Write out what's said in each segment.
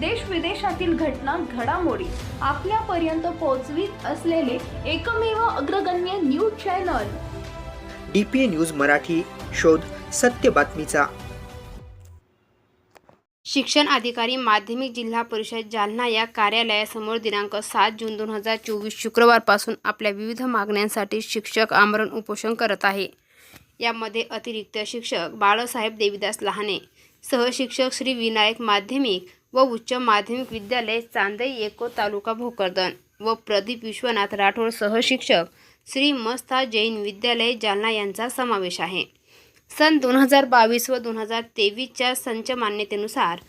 देश विदेशातील घटना घडामोडी आपल्यापर्यंत पोहोचवीत असलेले एकमेव अग्रगण्य news channel. D P A news Marathi शोध सत्य बातमीचा. शिक्षण अधिकारी माध्यमिक जिल्हा परिषद जालना या कार्यालयासमोर दिनांक सात जून दोन हजार चोवीस शुक्रवारपासून आपल्या विविध मागण्यांसाठी शिक्षक आमरण उपोषण करत आहे. यामध्ये अतिरिक्त शिक्षक बाळासाहेब देविदास लहाने सहशिक्षक श्री विनायक माध्यमिक व उच्च माध्यमिक विद्यालय चांदई एको तालुका भोकरदन व प्रदीप विश्वनाथ राठोड सहशिक्षक श्री मस्ता जैन विद्यालय जालना यांचा समावेश आहे. सन दोन हजार बावीस व दोन हजार तेवीसच्या संच मान्यतेनुसार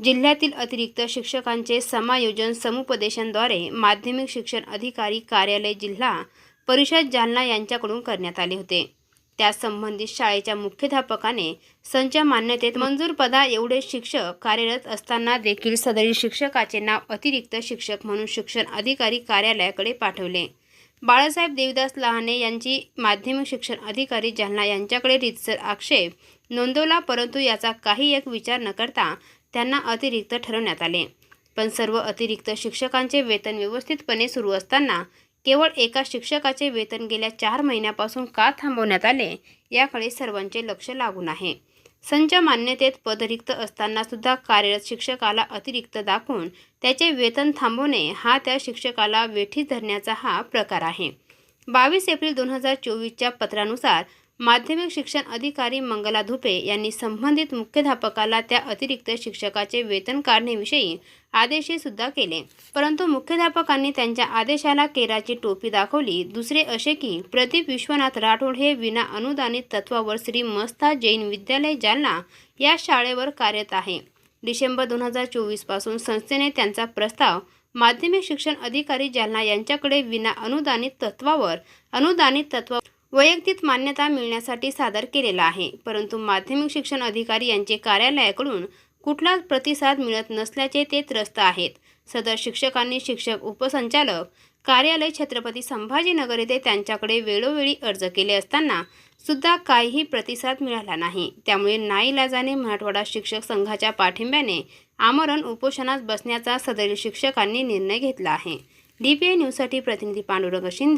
जिल्ह्यातील अतिरिक्त शिक्षकांचे समायोजन समुपदेशांद्वारे माध्यमिक शिक्षण अधिकारी कार्यालय जिल्हा परिषद जालना यांच्याकडून करण्यात आले होते. त्यासंबंधित शाळेच्या मुख्याध्यापकाने संच मान्यतेत मंजूर पदा एवढे शिक्षक कार्यरत असताना देखील सदरील शिक्षकाचे नाव अतिरिक्त शिक्षक म्हणून शिक्षण अधिकारी कार्यालयाकडे पाठवले. बाळासाहेब देवदास लहाने यांची माध्यमिक शिक्षण अधिकारी जालना यांच्याकडे रितसर आक्षेप नोंदवला परंतु याचा काही एक विचार न करता त्यांना अतिरिक्त ठरवण्यात आले. पण सर्व अतिरिक्त शिक्षकांचे वेतन व्यवस्थितपणे सुरू असताना केवळ एका शिक्षकाचे वेतन गेल्या चार महिन्यापासून का थांबवण्यात आले याकडे सर्वांचे लक्ष लागून आहे. संच मान्यतेत पद रिक्त असताना सुद्धा कार्यरत शिक्षकाला अतिरिक्त दाखवून त्याचे वेतन थांबवणे हा त्या शिक्षकाला वेठीस धरण्याचा हा प्रकार आहे. बावीस एप्रिल दोन हजार चोवीसच्या पत्रानुसार माध्यमिक शिक्षण अधिकारी मंगला धुपे यांनी संबंधित मुख्याध्यापकाला त्या अतिरिक्त शिक्षकाचे वेतन काढण्याविषयी आदेशही सुद्धा केले. परंतु मुख्याध्यापकांनी त्यांच्या आदेशाला केराची टोपी दाखवली. दुसरे असे की प्रदीप विश्वनाथ राठोड हे विना अनुदानित तत्वावर श्री मस्ता जैन विद्यालय जालना या शाळेवर कार्यरत आहे. डिसेंबर दोन हजार चोवीसपासून संस्थेने त्यांचा प्रस्ताव माध्यमिक शिक्षण अधिकारी जालना यांच्याकडे विना अनुदानित तत्वावर अनुदानित तत्व वैयक्तिक मान्यता मिळण्यासाठी सादर केलेला आहे. परंतु माध्यमिक शिक्षण अधिकारी यांचे कार्यालयाकडून कुठलाच प्रतिसाद मिळत नसल्याचे ते त्रस्त आहेत. सदर शिक्षकांनी शिक्षक उपसंचालक कार्यालय छत्रपती संभाजीनगर येथे त्यांच्याकडे वेळोवेळी अर्ज केले असताना सुद्धा काहीही प्रतिसाद मिळाला नाही. त्यामुळे नाईलाजाने मराठवाडा शिक्षक संघाच्या पाठिंब्याने आमरण उपोषणास बसण्याचा सदरील शिक्षकांनी निर्णय घेतला आहे. डी पी आय न्यूजसाठी प्रतिनिधी पांडुरंग शिंदे.